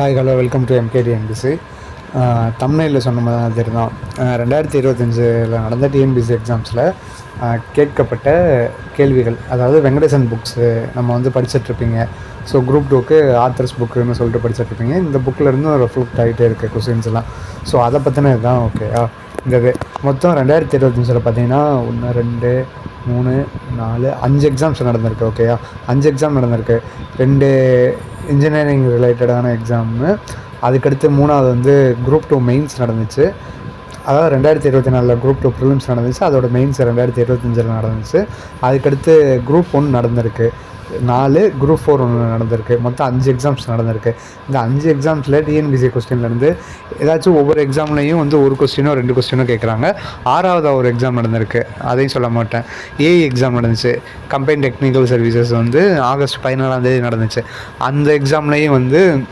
Hi hello welcome to MKD MBC தமிழில் சொன்ன மாதிரி தான் ரெண்டாயிரத்தி இருபத்தஞ்சில் நடந்த டிஎன்பிசி எக்ஸாம்ஸில் கேட்கப்பட்ட கேள்விகள் அதாவது வெங்கடேசன் புக்ஸு நம்ம வந்து படிச்சிட்ருப்பீங்க ஸோ குரூப் டூக்கு ஆத்தர்ஸ் புக்குன்னு சொல்லிட்டு படிச்சிட்ருப்பீங்க இந்த புக்கிலேருந்து ஒரு ரெஃப்ளெக்ட் ஆகிட்டே இருக்குது கொஸ்டின்ஸ் எல்லாம். ஸோ அதை பற்றின இதுதான் ஓகேயா இந்த இது மொத்தம் ரெண்டாயிரத்தி இருபத்தஞ்சில் பார்த்தீங்கன்னா ஒன்று ரெண்டு மூணு நாலு அஞ்சு எக்ஸாம்ஸ் நடந்திருக்கு ஓகேயா அஞ்சு எக்ஸாம் நடந்திருக்கு. ரெண்டு இன்ஜினியரிங் ரிலேட்டடான எக்ஸாமு அதுக்கடுத்து மூணாவது வந்து குரூப் டூ மெயின்ஸ் நடந்துச்சு. அதாவது ரெண்டாயிரத்தி இருபத்தி நாலில் குரூப் டூ ப்ரிலிம்ஸ் நடந்துச்சு. அதோட மெயின்ஸ் ரெண்டாயிரத்தி இருபத்தஞ்சில் நடந்துச்சு. அதுக்கடுத்து குரூப் ஒன் நடந்திருக்கு. நாலு குரூப் ஃபோர் ஒன்று நடந்திருக்கு. மொத்தம் அஞ்சு எக்ஸாம்ஸ் நடந்திருக்கு. இந்த அஞ்சு எக்ஸாம்ஸில் டிஎன்பிசி கொஸ்டின்லேருந்து ஏதாச்சும் ஒவ்வொரு எக்ஸாம்லேயும் வந்து ஒரு கொஸ்டினோ ரெண்டு கொஸ்டினோ கேட்குறாங்க ஆறாவது ஒரு எக்ஸாம் நடந்திருக்கு. அதையும் சொல்ல மாட்டேன். ஏஐ எக்ஸாம் நடந்துச்சு. கம்பைன் டெக்னிக்கல் சர்வீசஸ் வந்து ஆகஸ்ட் பதினாலாம் தேதி நடந்துச்சு. அந்த எக்ஸாம்லேயும் வந்து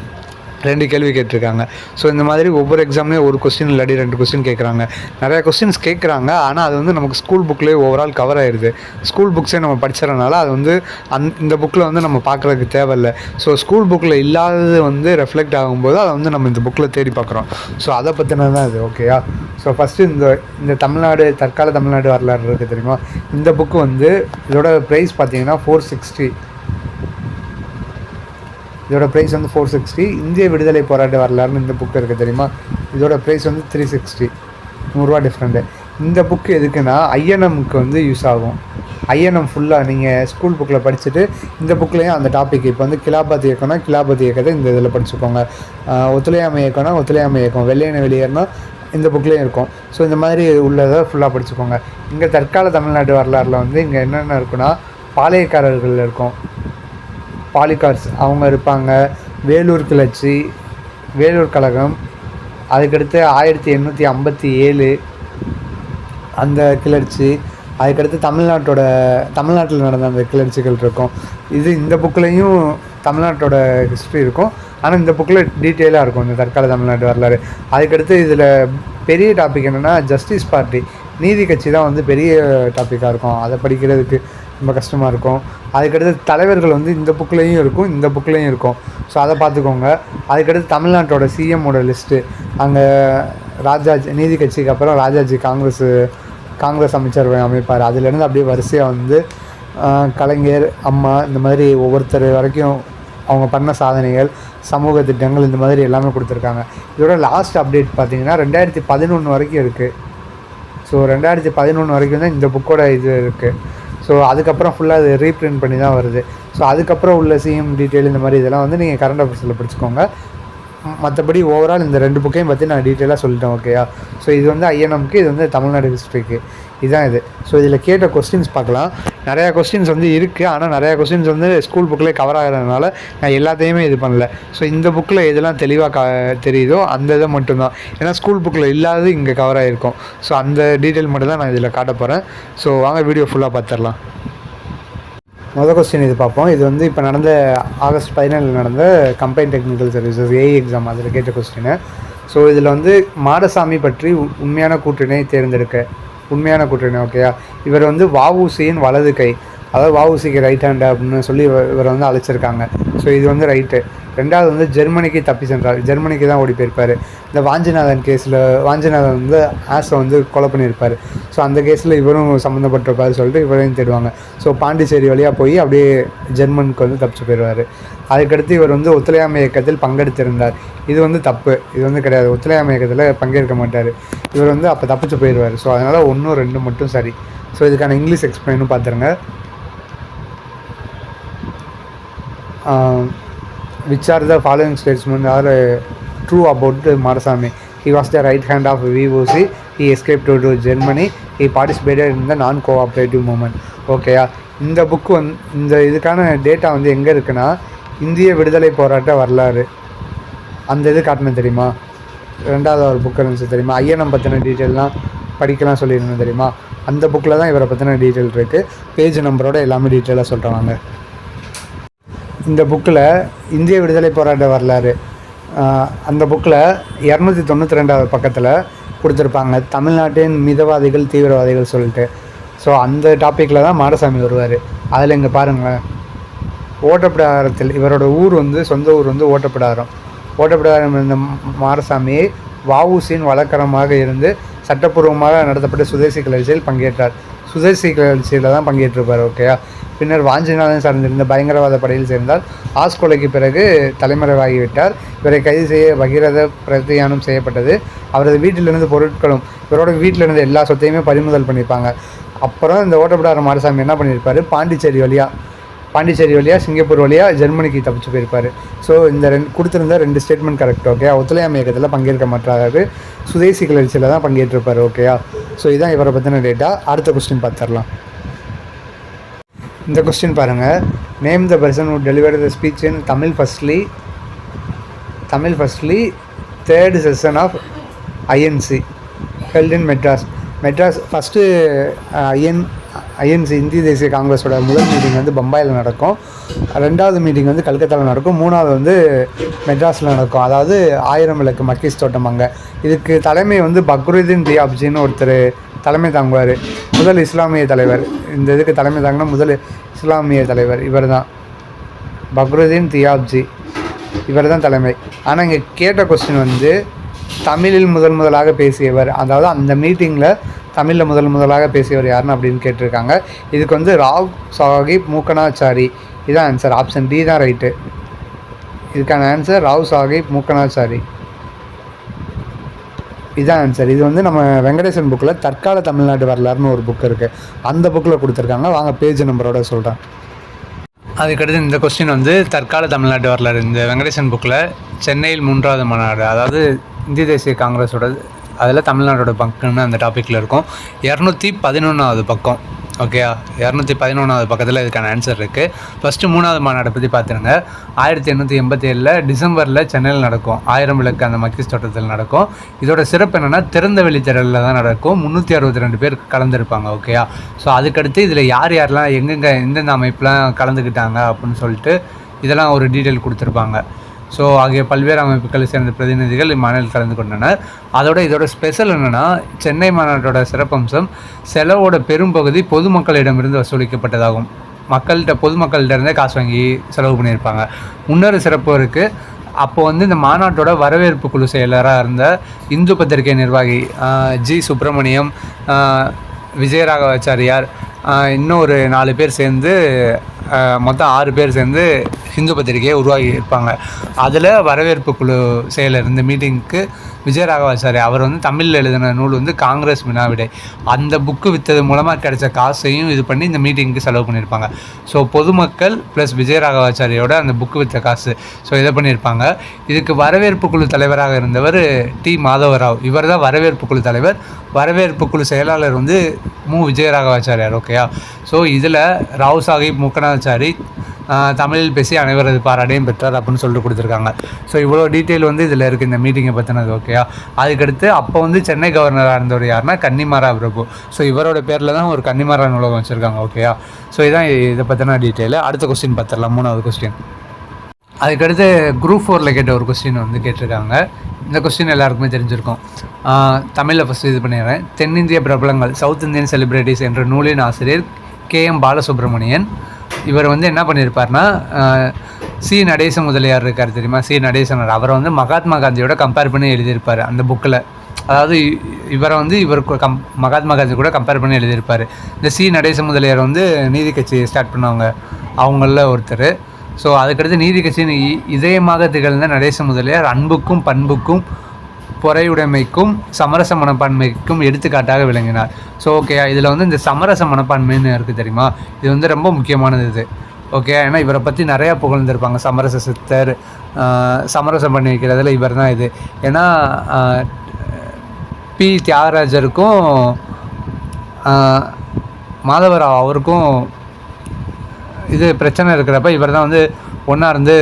ரெண்டு கேள்வி கேட்டிருக்காங்க. ஸோ இந்த மாதிரி ஒவ்வொரு எக்ஸாம்லேயும் ஒரு கொஸ்டின் இல்லாட்டி ரெண்டு கொஸ்டின் கேட்குறாங்க. நிறையா கொஸ்டின்ஸ் கேட்குறாங்க. ஆனால் அது வந்து நமக்கு ஸ்கூல் புக்லேயே ஓவரால் கவர் ஆயிடுது ஸ்கூல் புக்ஸே நம்ம படிச்சறனால அது வந்து அந் இந்த புக்கில் வந்து நம்ம பார்க்குறதுக்கு தேவையில்லை. ஸோ ஸ்கூல் புக்கில் இல்லாதது வந்து ரெஃப்ளெக்ட் ஆகும்போது அதை வந்து நம்ம இந்த புக்கில் தேடி பார்க்குறோம். ஸோ அதை பற்றினது தான் இது ஓகேயா ஸோ ஃபஸ்ட்டு இந்த இந்த தமிழ்நாடு தற்கால தமிழ்நாடு வரலாறு இருக்குது தெரியுமா? இந்த புக்கு வந்து இதோட ப்ரைஸ் பார்த்தீங்கன்னா ஃபோர் சிக்ஸ்டி இதோட ப்ரைஸ் வந்து ஃபோர் சிக்ஸ்டி இந்திய விடுதலை போராட்ட வரலாறுன்னு இந்த புக் இருக்குது தெரியுமா? இதோட ப்ரைஸ் வந்து த்ரீ சிக்ஸ்டி நூறுரூவா டிஃப்ரெண்ட்டு இந்த புக்கு எதுக்குன்னா ஐஎன்எம்க்கு வந்து யூஸ் ஆகும். ஐஎன்எம் ஃபுல்லாக நீங்கள் ஸ்கூல் புக்கில் படிச்சுட்டு இந்த புக்லேயும் அந்த டாபிக் இப்போ வந்து கிலாபத் இயக்கம்னா கிலாபதி இயக்கத்தை இந்த இதில் படிச்சுக்கோங்க. ஒத்துழையாமை இயக்கம்னா ஒத்துழையாமை இயக்கம். வெள்ளையின வெளியேறினா இந்த புக்லேயும் இருக்கும். ஸோ இந்த மாதிரி உள்ளதை ஃபுல்லாக படிச்சுக்கோங்க. இங்கே தற்கால தமிழ்நாடு வரலாறில் வந்து இங்கே என்னென்ன இருக்குன்னா பாளையக்காரர்கள் இருக்கும். பாலிகார்ஸ் அவங்க இருப்பாங்க. வேலூர் கிளர்ச்சி வேலூர் கழகம். அதுக்கடுத்து ஆயிரத்தி எண்ணூற்றி ஐம்பத்தி ஏழு அந்த கிளர்ச்சி. அதுக்கடுத்து தமிழ்நாட்டோட தமிழ்நாட்டில் நடந்த அந்த கிளர்ச்சிகள் இருக்கும். இது இந்த புக்லேயும் தமிழ்நாட்டோட ஹிஸ்ட்ரி இருக்கும். ஆனால் இந்த புக்கில் டீட்டெயிலாக இருக்கும். இந்த தற்கால தமிழ்நாட்டு வரலாறு. அதுக்கடுத்து இதில் பெரிய டாபிக் என்னென்னா ஜஸ்டிஸ் பார்ட்டி நீதி கட்சி தான் வந்து பெரிய டாப்பிக்காக இருக்கும். அதை படிக்கிறதுக்கு. ரொம்ப கஷ்டமாக இருக்கும். அதுக்கடுத்து தலைவர்கள் வந்து இந்த புக்லேயும் இருக்கும் இந்த புக்லேயும் இருக்கும். ஸோ அதை பார்த்துக்கோங்க. அதுக்கடுத்து தமிழ்நாட்டோட சிஎம்மோட லிஸ்ட்டு அங்கே ராஜாஜி நீதி கட்சிக்கு அப்புறம் ராஜாஜி காங்கிரஸ் காங்கிரஸ் அமைச்சர் அமைப்பார். அதுலேருந்து அப்படியே வரிசையாக வந்து கலைஞர் அம்மா இந்த மாதிரி ஒவ்வொருத்தர் வரைக்கும் அவங்க பண்ண சாதனைகள் சமூக திட்டங்கள் இந்த மாதிரி எல்லாமே கொடுத்துருக்காங்க. இதோட லாஸ்ட் அப்டேட் பார்த்தீங்கன்னா ரெண்டாயிரத்தி பதினொன்று வரைக்கும் இருக்குது ஸோ ரெண்டாயிரத்தி பதினொன்று வரைக்கும் தான் இந்த புக்கோட இது இருக்குது ஸோ அதுக்கப்புறம் ஃபுல்லாக அது ரீப்ரிண்ட் பண்ணி தான் வருது. ஸோ அதுக்கப்புறம் உள்ள சிஎம் டீட்டெயில் இந்த மாதிரி இதெல்லாம் வந்து நீங்கள் கரண்ட் அஃபேர்ஸில் படிச்சுக்கோங்க. மற்றபடி ஓவரால் இந்த ரெண்டு புக்கையும் பற்றி நான் டீட்டெயிலாக சொல்லிட்டேன் ஓகேயா ஸோ இது வந்து ஐஎன்எம்க்கு இது வந்து தமிழ்நாடு ஹிஸ்ட்ரிக்கு இதுதான் இது. ஸோ இதில் கேட்ட கொஸ்டின்ஸ் பார்க்கலாம். நிறையா கொஸ்டின்ஸ் வந்து இருக்குது ஆனால் நிறையா கொஸ்டின்ஸ் வந்து ஸ்கூல் புக்கில் கவர் ஆகிறதுனால நான் எல்லாத்தையுமே இது பண்ணல. ஸோ இந்த புக்கில் எதெல்லாம் தெளிவாக க தெரியுதோ அந்த இதை மட்டும்தான். ஏன்னா ஸ்கூல் புக்கில் இல்லாதது இங்கே கவர் ஆகிருக்கும் ஸோ அந்த டீட்டெயில் மட்டும் தான் நான் இதில் காட்ட போகிறேன் ஸோ வாங்க வீடியோ ஃபுல்லாக பார்த்துடலாம் மொதல் கொஸ்டின் இது பார்ப்போம். இது வந்து இப்போ நடந்த ஆகஸ்ட் பதினேழில் நடந்த combine technical services AI exam அதில் கேட்ட கொஸ்டின் ஸோ இதில் வந்து மாடசாமி பற்றி உ- உண்மையான கூற்றினை தேர்ந்தெடுக்க உண்மையான கூட்டணி ஓகேயா இவர் வந்து வஉசியின் வலது கை. அதாவது வவுசிக்கு ரைட் ஹேண்ட் அப்படின்னு சொல்லி இவரை வந்து அழைச்சிருக்காங்க. ஸோ இது வந்து ரைட்டு ரெண்டாவது வந்து ஜெர்மனிக்கு தப்பி சென்றார். ஜெர்மனிக்கு தான் ஓடி போயிருப்பார். இந்த வாஞ்சிநாதன் கேஸில் வாஞ்சிநாதன் வந்து ஆஸை வந்து கொலை பண்ணியிருப்பார். ஸோ அந்த கேஸில் இவரும் சம்மந்தப்பட்டிருப்பாரு சொல்லிட்டு இவரையும் தேடுவாங்க. ஸோ பாண்டிச்சேரி வழியாக போய் அப்படியே ஜெர்மனுக்கு வந்து தப்பிச்சு போயிடுவார். அதுக்கடுத்து இவர் வந்து ஒத்துழையாமை இயக்கத்தில் பங்கெடுத்திருந்தார். இது வந்து தப்பு. இது வந்து கிடையாது. ஒத்துழையாமை இயக்கத்தில் பங்கேற்க மாட்டார். இவர் வந்து அப்போ தப்பிச்சு போயிடுவார். ஸோ அதனால் ஒன்றும் ரெண்டு மட்டும் சரி. ஸோ இதுக்கான இங்கிலீஷ் எக்ஸ்பிளைனும் பார்த்துருங்க which are the following statements are true about Marasamy he was the right hand of VOC he escape to to Germany he participated in the non cooperative movement ஓகேயா இந்த புக்கு வந் இந்த இதுக்கான data வந்து எங்கே இருக்குன்னா இந்திய விடுதலை போராட்ட வரலாறு. அந்த இது காட்டணும் தெரியுமா? ரெண்டாவது ஒரு புக் இருந்துச்சு தெரியுமா? ஐயனம் பற்றின டீட்டெயிலாம் படிக்கலாம் சொல்லியிருந்தேன் தெரியுமா? அந்த புக்கில் தான் இவரை பற்றின டீட்டெயில் இருக்குது பேஜ் நம்பரோட எல்லாமே டீட்டெயிலாக சொல்கிறாங்க இந்த புக்கில் இந்திய விடுதலை போராட்ட வரலாறு அந்த புக்கில் இரநூத்தி தொண்ணூற்றி ரெண்டாவது பக்கத்தில் கொடுத்துருப்பாங்க. தமிழ்நாட்டின் மிதவாதிகள் தீவிரவாதிகள் சொல்லிட்டு. ஸோ அந்த டாப்பிக்கில் தான் மாடசாமி வருவார். அதில் இங்கே பாருங்களேன். ஓட்டப்பிடாரத்தில் இவரோட ஊர் வந்து சொந்த ஊர் வந்து ஓட்டப்பிடாரம். ஓட்டப்பிடாரம் இருந்த மாரசாமி வவுசின் வழக்கரமாக இருந்து சட்டப்பூர்வமாக நடத்தப்பட்ட சுதேசி கிளர்ச்சியில் பங்கேற்றார். சுதேசி கிளர்ச்சியில் தான் பங்கேற்றிருப்பார் ஓகேயா பின்னர் வாஞ்சிநாதன் சார்ந்திருந்த பயங்கரவாத படையில் சேர்ந்தார். ஆஸ்கொலைக்கு பிறகு தலைமறைவாகிவிட்டார். இவரை கைது செய்ய பகிரத பிரத்தியானம் செய்யப்பட்டது. அவரது வீட்டிலிருந்து பொருட்களும் இவரோட வீட்டிலிருந்து எல்லா சொத்தையுமே பறிமுதல் பண்ணியிருப்பாங்க அப்புறம் இந்த ஓட்டப்படாத மாரசாமி என்ன பண்ணியிருப்பாரு? பாண்டிச்சேரி வழியாக பாண்டிச்சேரி வழியாக சிங்கப்பூர் வழியாக ஜெர்மனிக்கு தப்பிச்சு போயிருப்பார். ஸோ இந்த ரெண்டு கொடுத்துருந்த ரெண்டு ஸ்டேட்மெண்ட் கரெக்ட் ஓகே ஒத்துழையாமை இயக்கத்தில் பங்கேற்க மாட்டாரு. சுதேசி கிளர்ச்சியில் தான் பங்கேற்றிருப்பார் ஓகேயா ஸோ இதான் இவரை பற்றின டேட்டா அடுத்த கொஸ்டின் பார்த்துடலாம் இந்த கொஸ்டின் பாருங்கள் name the person who deliver the speech in Tamil firstly Tamil firstly third session of INC held in Madras Madras first IN INC இந்திய தேசிய காங்கிரஸோட முதல் மீட்டிங் வந்து பம்பாயில் நடக்கும். ரெண்டாவது மீட்டிங் வந்து கல்கத்தாவில் நடக்கும். மூணாவது வந்து மெட்ராஸில் நடக்கும். அதாவது ஆயிரம் விளக்கு மக்கீஸ் தோட்டம் அங்கே. இதுக்கு தலைமை வந்து பக்ருதீன் தியாப்ஜின்னு ஒருத்தர் தலைமை தாங்குவார். முதல் இஸ்லாமிய தலைவர். இந்த இதுக்கு தலைமை தாங்கினா முதல் இஸ்லாமிய தலைவர் இவர் தான் பக்ருதீன் தியாப்ஜி. இவர் தான் தலைமை. ஆனால் இங்கே கேட்ட கொஸ்டின் வந்து தமிழில் முதல் முதலாக பேசியவர். அதாவது அந்த மீட்டிங்கில் தமிழில் முதல் முதலாக பேசியவர் யாருன்னு அப்படின்னு கேட்டிருக்காங்க. இதுக்கு வந்து ராவ் சாஹிப் மூக்கனாச்சாரி. இதுதான் ஆன்சர் ஆப்ஷன் டி தான் ரைட்டு இதுக்கான ஆன்சர் ராவ் சாஹிப் மூக்கனாச்சாரி. இதுதான் ஆன்சர் இது வந்து நம்ம வெங்கடேசன் புக்கில் தற்கால தமிழ்நாட்டு வரலாறுன்னு ஒரு புக் இருக்குது அந்த புக்கில் கொடுத்துருக்காங்க. வாங்க பேஜ் நம்பரோட சொல்கிறேன் அதுக்கடுத்து இந்த கொஸ்டின் வந்து தற்கால தமிழ்நாட்டு வரலாறு. இந்த வெங்கடேசன் புக்கில் சென்னையில் மூன்றாவது மாநாடு அதாவது இந்திய தேசிய காங்கிரஸோட அதில் தமிழ்நாட்டோட பக்கம்னு அந்த டாப்பிக்கில் இருக்கும். இரநூத்தி பதினொன்றாவது பக்கம் ஓகேயா இரநூத்தி பதினொன்றாவது பக்கத்தில் இதுக்கான ஆன்சர் இருக்குது ஃபஸ்ட்டு மூணாவது மாநாட்டை பற்றி பார்த்துருங்க. ஆயிரத்தி எண்ணூற்றி எண்பத்தி ஏழில் டிசம்பரில் சென்னையில் நடக்கும். ஆயிரம் விளக்கு அந்த மக்கீஸ் தோட்டத்தில் நடக்கும். இதோட சிறப்பு என்னென்னா திறந்த வெளி தான் நடக்கும். முந்நூற்றி அறுபத்தி ரெண்டு பேர் கலந்துருப்பாங்க ஓகேயா ஸோ அதுக்கடுத்து இதில் யார் யாரெல்லாம் எங்கெங்கே எந்தெந்த அமைப்புலாம் கலந்துக்கிட்டாங்க அப்படின்னு சொல்லிட்டு இதெல்லாம் ஒரு டீட்டெயில் கொடுத்துருப்பாங்க. ஸோ ஆகிய பல்வேறு அமைப்புகளை சேர்ந்த பிரதிநிதிகள் இம்மாநாட்டில் கலந்து கொண்டனர். அதோட இதோட ஸ்பெஷல் என்னென்னா சென்னை மாநாட்டோட சிறப்பம்சம் செலவோட பெரும்பகுதி பொதுமக்களிடமிருந்து வசூலிக்கப்பட்டதாகும். மக்கள்கிட்ட பொதுமக்கள்கிட்ட இருந்தே காசு வாங்கி செலவு பண்ணியிருப்பாங்க. இன்னொரு சிறப்பு இருக்குது அப்போ வந்து இந்த மாநாட்டோட வரவேற்பு குழு செயலராக இருந்த இந்து பத்திரிகை நிர்வாகி ஜி சுப்பிரமணியம் விஜயராகவாச்சாரியார் இன்னும் ஒரு நாலு பேர் சேர்ந்து மொத்தம் ஆறு பேர் சேர்ந்து ஹிந்து பத்திரிகையை உருவாகி இருப்பாங்க அதில் வரவேற்பு குழு செயலர் இந்த மீட்டிங்க்கு விஜயராகவாச்சாரி அவர் வந்து தமிழில் எழுதின நூல் வந்து காங்கிரஸ் வினாவிடை. அந்த புக்கு விற்றது மூலமாக கிடைச்ச காசையும் இது பண்ணி இந்த மீட்டிங்க்கு செலவு பண்ணியிருப்பாங்க. ஸோ பொதுமக்கள் ப்ளஸ் விஜயராகவாச்சாரியோட அந்த புக்கு விற்ற காசு. ஸோ இதை பண்ணியிருப்பாங்க. இதுக்கு வரவேற்பு குழு தலைவராக இருந்தவர் டி மாதவராவ். இவர் தான் வரவேற்பு குழு தலைவர். வரவேற்பு குழு செயலாளர் வந்து மு. விஜயராகவாச்சாரியார் ஓகேயா ஸோ இதில் ராவ் சாஹிப் முக்கனாச்சாரி தமிழில் பேசி அனைவரது பாராட்டையும் பெற்றார் அப்படின்னு சொல்லிட்டு கொடுத்துருக்காங்க. ஸோ இவ்வளோ டீட்டெயில் வந்து இதில் இருக்குது இந்த மீட்டிங்கை பற்றினது ஓகேயா அதுக்கடுத்து அப்போ வந்து சென்னை கவர்னராக இருந்தவர் யாருன்னா கன்னிமாரா பிரபு. ஸோ இவரோட பேரில் தான் ஒரு கன்னிமாரா நூலகம் வச்சுருக்காங்க ஓகேயா ஸோ இதான் இதை பற்றின டீட்டெயில் அடுத்த கொஸ்டின் பார்த்துடலாம் மூணாவது கொஸ்டின் அதுக்கடுத்து குரூப் ஃபோரில் கேட்ட ஒரு கொஸ்டின் வந்து கேட்டிருக்காங்க. இந்த கொஸ்டின் எல்லாருக்குமே தெரிஞ்சிருக்கும். தமிழில் ஃபஸ்ட்டு இது பண்ணிடுறேன். தென்னிந்திய பிரபலங்கள் சவுத் இந்தியன் செலிப்ரிட்டிஸ் என்ற நூலின் ஆசிரியர் கே எம் பாலசுப்ரமணியன். இவர் வந்து என்ன பண்ணியிருப்பார்னா சி. நடேச முதலியார் இருக்கார் தெரியுமா? சி. நடேசனர் அவரை வந்து மகாத்மா காந்தியோட கம்பேர் பண்ணி எழுதியிருப்பார் அந்த புக்கில் அதாவது இ- இவரை வந்து இவர் கம் மகாத்மா காந்தி கூட கம்பேர் பண்ணி எழுதியிருப்பார். இந்த சி. நடேச முதலியார் வந்து நீதி கட்சி ஸ்டார்ட் பண்ணவங்க அவங்களில் ஒருத்தர். ஸோ அதுக்கடுத்து நீதி கட்சியின் இ- இதயமாக திகழ்ந்த நடேச முதலியார் அன்புக்கும் பண்புக்கும் பொறையுடைமைக்கும் சமரச மனப்பான்மைக்கும் எடுத்துக்காட்டாக விளங்கினார். ஸோ ஓகே இதில் வந்து இந்த சமரச மனப்பான்மைன்னு இருக்குது தெரியுமா? இது வந்து ரொம்ப முக்கியமானது இது. ஓகே ஏன்னா இவரை பற்றி நிறையா புகழ்ந்திருப்பாங்க. சமரச சித்தர் சமரசம் பண்ணி வைக்கிறதுல இவர் தான் இது. ஏன்னா பி. தியாகராஜருக்கும் மாதவராவ் அவருக்கும் இது பிரச்சனை இருக்கிறப்ப இவர் தான் வந்து ஒன்றா இருந்து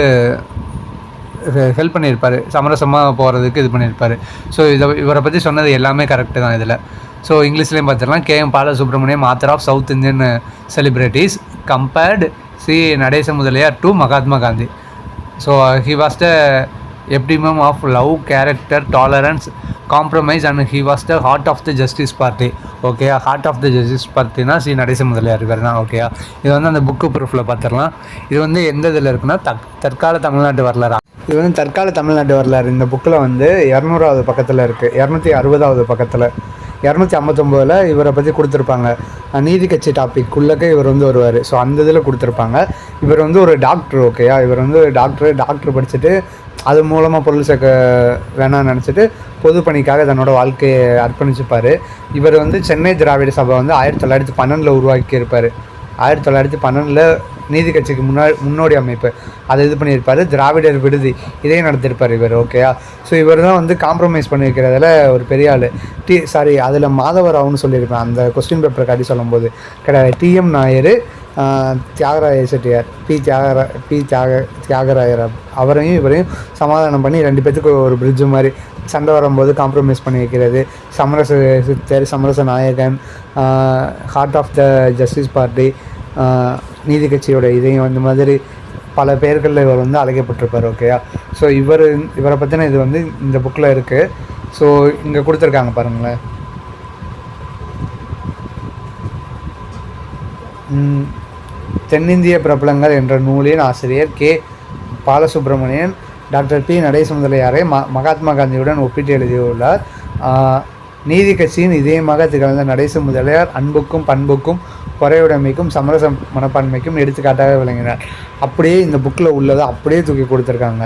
ஹெல்ப் பண்ணியிருப்பார். சமரசமாக போகிறதுக்கு இது பண்ணியிருப்பார். ஸோ இதை இவரை பற்றி சொன்னது எல்லாமே கரெக்டு தான் இதில். ஸோ இங்கிலீஷ்லேயும் பார்த்துடலாம் K M Balasubramaniam author of south Indian celebrities compared C. Natesa Mudaliar to Mahatma Gandhi. So he was the epitome of love character tolerance compromise and he was the heart of the justice party okay heart of the justice பார்ட்டினா Shri Natesa Mudaliar பேர் தான் ஓகேயா இது வந்து அந்த book ப்ரூஃபில் பார்த்துடலாம் இது வந்து எந்த இதில் இருக்குன்னா தக் தற்கால தமிழ்நாட்டு வரலாறு. இது வந்து தற்கால தமிழ்நாட்டு வரலாறு. இந்த புக்கில் வந்து இரநூறாவது பக்கத்தில் இருக்குது இரநூத்தி அறுபதாவது பக்கத்தில். இரநூத்தி ஐம்பத்தொம்போதில் இவரை பற்றி கொடுத்துருப்பாங்க. நீதி கட்சி டாபிக் உள்ளக்க இவர் வந்து வருவார். ஸோ அந்த இதில் கொடுத்துருப்பாங்க. இவர் வந்து ஒரு டாக்டர் ஓகேயா இவர் வந்து டாக்டர் டாக்டர் படிச்சுட்டு அது மூலமாக பொருள் சேர்க்க வேணாம்னு நினச்சிட்டு பொது பணிக்காக தன்னோட வாழ்க்கையை அர்ப்பணிச்சுப்பார். இவர் வந்து சென்னை திராவிட சபை வந்து ஆயிரத்தி தொள்ளாயிரத்தி பன்னெண்டில் உருவாக்கியிருப்பார். ஆயிரத்தி தொள்ளாயிரத்தி பன்னெண்டில் நீதி கட்சிக்கு முன்னாடி முன்னோடி அமைப்பு. அதை இது பண்ணியிருப்பார். திராவிடர் விடுதி. இதையும் நடத்திருப்பார் இவர் ஓகேயா ஸோ இவர் தான் வந்து காம்ப்ரமைஸ் பண்ணியிருக்கிறதுல ஒரு பெரிய ஆள். டி சாரி அதில் மாதவராவ்னு சொல்லியிருப்பேன் அந்த கொஸ்டின் பேப்பர் காட்டி சொல்லும்போது. கிடையாது TM Nair Thyagaraya Chettiar P தியாகரா P தியாக தியாகராயர் அவரையும் இவரையும் சமாதானம் பண்ணி ரெண்டு பேர்த்துக்கு ஒரு பிரிட்ஜ் மாதிரி சண்டை வரும்போது காம்ப்ரமைஸ் பண்ணி வைக்கிறது. சமரச சித்தர் சமரச நாயகன் heart of the justice party நீதி கட்சியோட இதையும் அந்த மாதிரி பல பேர்களில் இவர் வந்து அழைக்கப்பட்டிருப்பார் ஓகேயா ஸோ இவர் இவரை பற்றின இது வந்து இந்த புக்கில் இருக்குது ஸோ இங்கே கொடுத்துருக்காங்க பாருங்களேன். தென்னிந்திய பிரபலங்கள் என்ற நூலின் ஆசிரியர் கே. Balasubramanian doctor P. நடேசமுதலையாரை ம மகாத்மா காந்தியுடன் ஒப்பிட்டு எழுதியுள்ளார். நீதி கட்சியின் இதயமாக திகழ்ந்த நடேச முதலியார் அன்புக்கும் பண்புக்கும் குறையுடைமைக்கும் சமரச மனப்பான்மைக்கும் எடுத்துக்காட்டாக விளங்கினார். அப்படியே இந்த புக்கில் உள்ளதை அப்படியே தூக்கி கொடுத்துருக்காங்க.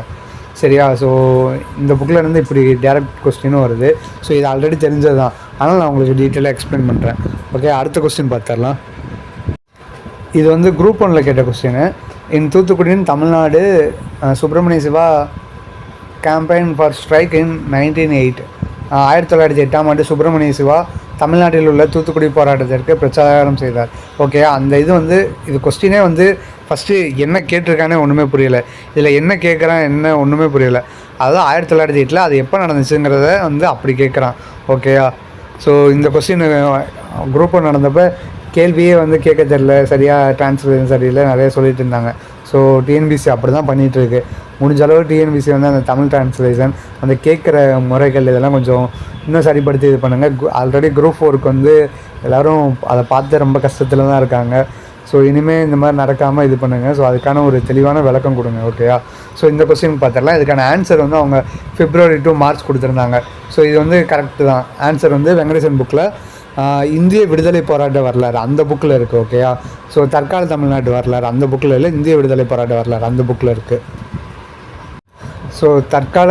சரியா? ஸோ இந்த புக்கில் இருந்து இப்படி டேரக்ட் கொஸ்டினும் வருது. ஸோ இது ஆல்ரெடி தெரிஞ்சது தான் ஆனால் நான் உங்களுக்கு டீட்டெயிலாக எக்ஸ்பிளைன் பண்ணுறேன் ஓகே அடுத்த கொஸ்டின் பார்த்துடலாம். இது வந்து குரூப் ஒனில் கேட்ட question in தூத்துக்குடியின் Tamil Nadu Subramaniya Siva campaign for strike in nineteen eight ஆயிரத்தி தொள்ளாயிரத்தி எட்டாம் ஆண்டு சுப்பிரமணிய சிவா தமிழ்நாட்டில் உள்ள தூத்துக்குடி போராட்டத்திற்கு பிரச்சாரம் செய்தார். ஓகே அந்த இது வந்து இது கொஸ்டினே வந்து ஃபஸ்ட்டு என்ன கேட்டிருக்கானே ஒன்றுமே புரியல. இதில் என்ன கேட்குறான் என்ன ஒன்றுமே புரியல. அதாவது ஆயிரத்தி தொள்ளாயிரத்தி எட்டில் அது எப்போ நடந்துச்சுங்கிறத வந்து அப்படி கேட்குறான் ஓகேயா ஸோ இந்த கொஸ்டின் குரூப் நடந்தப்போ கேள்வியே வந்து கேட்க தெரில சரியாக டிரான்ஸ்லேஷன் சரியில்லை நிறைய சொல்லிட்டு இருந்தாங்க. ஸோ டிஎன்பிசி அப்படி தான் பண்ணிகிட்ருக்கு முடிஞ்ச அளவு டிஎன்பிசி வந்து அந்த தமிழ் டிரான்ஸ்லேஷன் அந்த கேட்குற முறைகள் இதெல்லாம் கொஞ்சம் இன்னும் சரிப்படுத்தி இது பண்ணுங்கள் ஆல்ரெடி குரூப் ஃபோருக்கு வந்து எல்லோரும் அதை பார்த்து ரொம்ப கஷ்டத்தில் தான் இருக்காங்க. ஸோ இனிமேல் இந்த மாதிரி நடக்காமல் இது பண்ணுங்கள் ஸோ அதுக்கான ஒரு தெளிவான விளக்கம் கொடுங்க ஓகேயா ஸோ இந்த கொஸ்டின் பார்த்துடலாம். இதுக்கான ஆன்சர் வந்து அவங்க ஃபிப்ரவரி டு மார்ச் கொடுத்துருந்தாங்க. ஸோ இது வந்து கரெக்டு தான். ஆன்சர் வந்து வெங்கடேசன் புக்கில் இந்திய விடுதலை போராட்ட வரலாறு அந்த புக்கில் இருக்குது ஓகேயா ஸோ தற்கால தமிழ்நாட்டு வரலாறு அந்த புக்கில் இல்லை இந்திய விடுதலை போராட்ட வரலாறு அந்த புக்கில் இருக்குது ஸோ தற்கால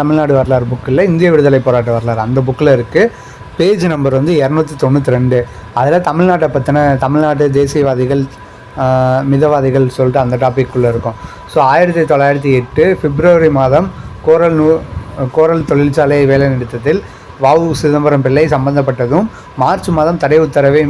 தமிழ்நாடு வரலாறு புக்கில் இந்திய விடுதலை போராட்ட வரலாறு அந்த புக்கில் இருக்குது பேஜ் நம்பர் வந்து இரநூத்தி தொண்ணூற்றி ரெண்டு. அதில் தமிழ்நாட்டை பற்றின தமிழ்நாட்டு தேசியவாதிகள் மிதவாதிகள் சொல்லிட்டு அந்த டாபிக்குள்ளே இருக்கும். ஸோ ஆயிரத்தி தொள்ளாயிரத்தி எட்டு பிப்ரவரி மாதம் கோரல் நூ கோரல் தொழிற்சாலை வேலைநிறுத்தத்தில் வாவு சிதம்பரம் பிள்ளை சம்பந்தப்பட்டதும் மார்ச் மாதம் தடை உத்தரவை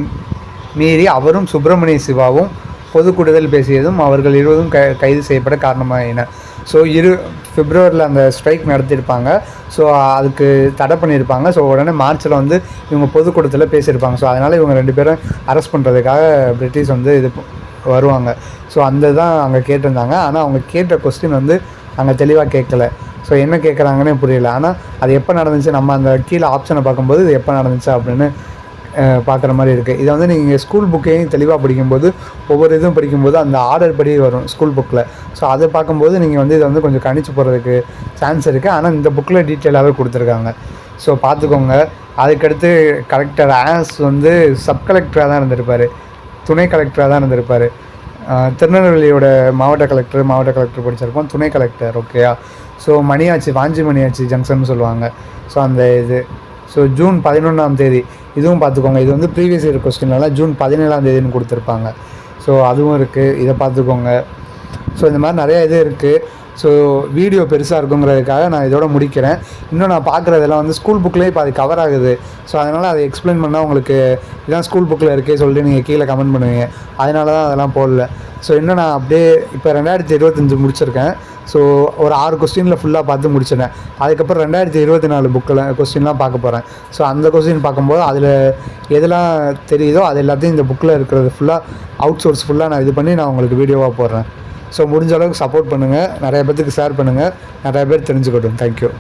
மீறி அவரும் சுப்பிரமணிய சிவாவும் பொதுக்கூடுதல் பேசியதும் அவர்கள் இருவரும் க கைது செய்யப்பட காரணமாயின. ஸோ இரு பிப்ரவரியில் அந்த ஸ்ட்ரைக் நடத்தியிருப்பாங்க. ஸோ அதுக்கு தடை பண்ணியிருப்பாங்க. ஸோ உடனே மார்ச்சில் வந்து இவங்க பொதுக்கூட்டத்தில் பேசியிருப்பாங்க. ஸோ அதனால் இவங்க ரெண்டு பேரும் அரெஸ்ட் பண்ணுறதுக்காக பிரிட்டிஷ் வந்து இது வருவாங்க. ஸோ அந்த தான் அங்கே கேட்டிருந்தாங்க. ஆனால் அவங்க கேட்ட கொஸ்டின் வந்து அங்கே தெளிவாக கேட்கல. ஸோ என்ன கேட்குறாங்கன்னு புரியல. ஆனால் அது எப்போ நடந்துச்சு? நம்ம அந்த கீழே ஆப்ஷனை பார்க்கும்போது இது எப்போ நடந்துச்சு அப்படின்னு பார்க்குற மாதிரி இருக்குது இதை வந்து நீங்கள் ஸ்கூல் புக்கையும் தெளிவாக படிக்கும்போது ஒவ்வொரு இதுவும் படிக்கும்போது அந்த ஆர்டர் படி வரும் ஸ்கூல் புக்கில் ஸோ அதை பார்க்கும்போது நீங்கள் வந்து இதை வந்து கொஞ்சம் கணிச்சு போகிறதுக்கு சான்ஸ் இருக்குது ஆனால் இந்த புக்கில் டீட்டெயிலாகவே கொடுத்துருக்காங்க. ஸோ பார்த்துக்கோங்க. அதுக்கடுத்து கலெக்டர் ஆஸ் வந்து சப் கலெக்டராக தான் இருந்திருப்பார். துணை கலெக்டராக தான் இருந்திருப்பார். திருநெல்வேலியோட மாவட்ட கலெக்டர் மாவட்ட கலெக்டர் படிச்சிருப்போம் துணை கலெக்டர் ஓகேயா ஸோ மணியாச்சி வாஞ்சி மணியாச்சி ஜங்ஷன் சொல்லுவாங்க. ஸோ அந்த இது. ஸோ ஜூன் பதினொன்றாம் தேதி. இதுவும் பார்த்துக்கோங்க. இது வந்து ப்ரீவியஸ் இயர் கொஸ்டின்லாம் ஜூன் பதினேழாம் தேதின்னு கொடுத்துருப்பாங்க. ஸோ அதுவும் இருக்குது இதை பார்த்துக்கோங்க. ஸோ இந்த மாதிரி நிறையா இது இருக்குது ஸோ வீடியோ பெருசாக இருக்குங்கிறதுக்காக நான் இதோட முடிக்கிறேன். இன்னும் நான் பார்க்குறதெல்லாம் வந்து ஸ்கூல் புக்லேயே இப்போ அது கவர் ஆகுது. ஸோ அதனால் அதை எக்ஸ்பிளைன் பண்ணால் உங்களுக்கு இதான் ஸ்கூல் புக்கில் இருக்கே சொல்லிட்டு நீங்கள் கீழே கமெண்ட் பண்ணுவீங்க. அதனால தான் அதெல்லாம் போடல. ஸோ இன்னும் நான் அப்படியே இப்போ ரெண்டாயிரத்தி இருபத்தஞ்சு முடிச்சிருக்கேன். ஸோ ஒரு ஆறு கொஸ்டினில் ஃபுல்லாக பார்த்து முடிச்சிட்டேன். அதுக்கப்புறம் ரெண்டாயிரத்தி இருபத்தி நாலு புக்கில் கொஸ்டின்லாம் பார்க்க போகிறேன் ஸோ அந்த கொஸ்டின் பார்க்கும்போது அதில் எதெல்லாம் தெரியுதோ அது எல்லாத்தையும் இந்த புக்கில் இருக்கிறது ஃபுல்லாக அவுட் சோர்ஸ் ஃபுல்லாக நான் இது பண்ணி நான் உங்களுக்கு வீடியோவாக போடுறேன். ஸோ முடிஞ்ச அளவுக்கு சப்போர்ட் பண்ணுங்கள் நிறைய பேர்த்துக்கு ஷேர் பண்ணுங்கள் நிறைய பேர் தெரிஞ்சுக்கட்டும். தேங்க்யூ